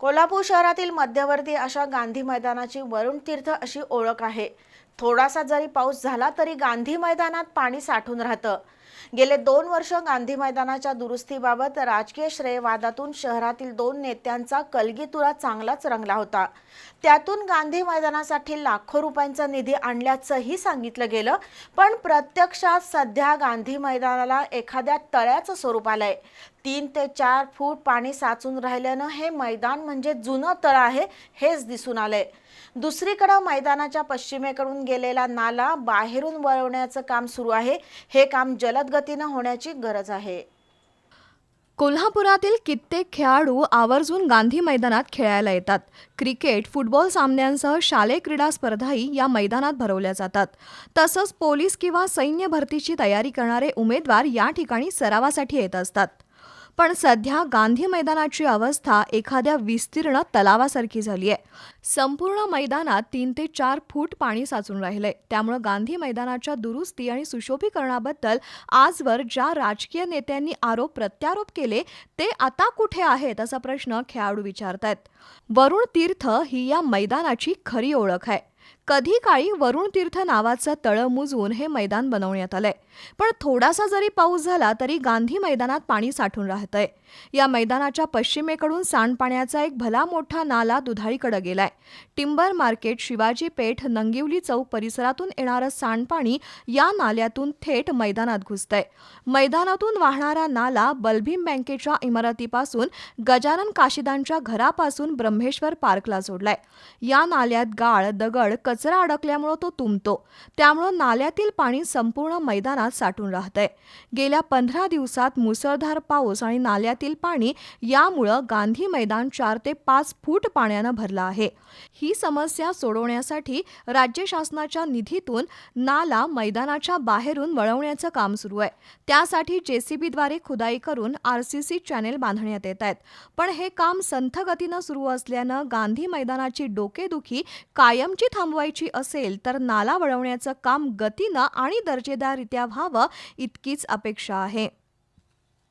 कोल्हापूर शहरातील मध्यवर्ती अशा गांधी मैदानाची वरुण तीर्थ अशी ओळख आहे. थोडासा जरी पाऊस झाला तरी गांधी मैदानात पाणी साठून राहतं. गेले दोन वर्ष गांधी मैदानाच्या दुरुस्तीबाबत राजकीय श्रेयवादातून शहरातील दोन नेत्यांचा कलगीतुरा चांगलाच रंगला होता. त्यातून गांधी मैदानासाठी लाखो रुपयांचा निधी आणल्याचंही सांगितलं गेलं पण प्रत्यक्षात सध्या गांधी मैदानाला एखाद्या तळ्याचं स्वरूप आलंय. तीन ते चार फूट पाणी साचून राहिल्यानं हे मैदान म्हणजे जुनं तळ आहे हेच दिसून आलंय. दुसरीकडं मैदानाच्या पश्चिमेकडून गेलेला नाला बाहेरून वळवण्याचं काम सुरू आहे. हे काम जलद गतीनं होण्याची गरज आहे. कोल्हापुरातील कित्येक खेळाडू आवर्जून गांधी मैदानात खेळायला येतात. क्रिकेट फुटबॉल सामन्यांसह शालेय क्रीडा स्पर्धाही या मैदानात भरवल्या जातात. तसंच पोलीस किंवा सैन्य भरतीची तयारी करणारे उमेदवार या ठिकाणी सरावासाठी येत असतात. पण सध्या गांधी मैदानाची अवस्था एखाद्या विस्तीर्ण तलावासारखी झाली आहे संपूर्ण मैदानात तीन ते चार फूट पाणी साचून राहिलंय. त्यामुळं गांधी मैदानाच्या दुरुस्ती आणि सुशोभीकरणाबद्दल आजवर ज्या राजकीय नेत्यांनी आरोप प्रत्यारोप केले ते आता कुठे आहेत असा प्रश्न खेळाडू विचारतायत. वरुण तीर्थ ही या मैदानाची खरी ओळख आहे. कधी काळी वरुण तीर्थ नावाचं तळं मुजवून हे मैदान बनवण्यात आलंय. पण थोडासा जरी पाऊस झाला तरी गांधी मैदानात पाणी साठून राहतंय. या मैदानाच्या पश्चिमेकडून सांडपाण्याचा एक भला मोठा नाला दुधाळीकडे गेलाय. टिंबर मार्केट शिवाजी पेठ नंगिवली चौक परिसरातून येणारं सांडपाणी या नाल्यातून थेट मैदानात घुसतंय. मैदानातून वाहणारा नाला बलभीम बँकेच्या इमारतीपासून गजानन काशिदांच्या घरापासून ब्रह्मेश्वर पार्कला जोडलाय. या नाल्यात गाळ दगड कचरा अडकल्यामुळं तो तुंबतो. त्यामुळं नाल्यातील पाणी संपूर्ण मैदानात साठून राहतंय. गेल्या पंधरा दिवसात मुसळधार पाऊस आणि नाल्यातील पाणी यामुळं गांधी मैदान चार ते पाच फूट पाण्यानं भरलं आहे. ही समस्या सोडवण्यासाठी राज्य शासनाच्या निधीतून नाला मैदानाच्या बाहेरून वळवण्याचं काम सुरू आहे. त्यासाठी जेसीबीद्वारे खुदाई करून आरसीसी चॅनेल बांधण्यात येत आहेत. पण हे काम संथ गतीनं सुरू असल्यानं गांधी मैदानाची डोकेदुखी कायमची थांबवायची असेल तर नाला वळवण्याचं काम गतीनं आणि दर्जेदाररित्या व्हावं इतकीच अपेक्षा आहे.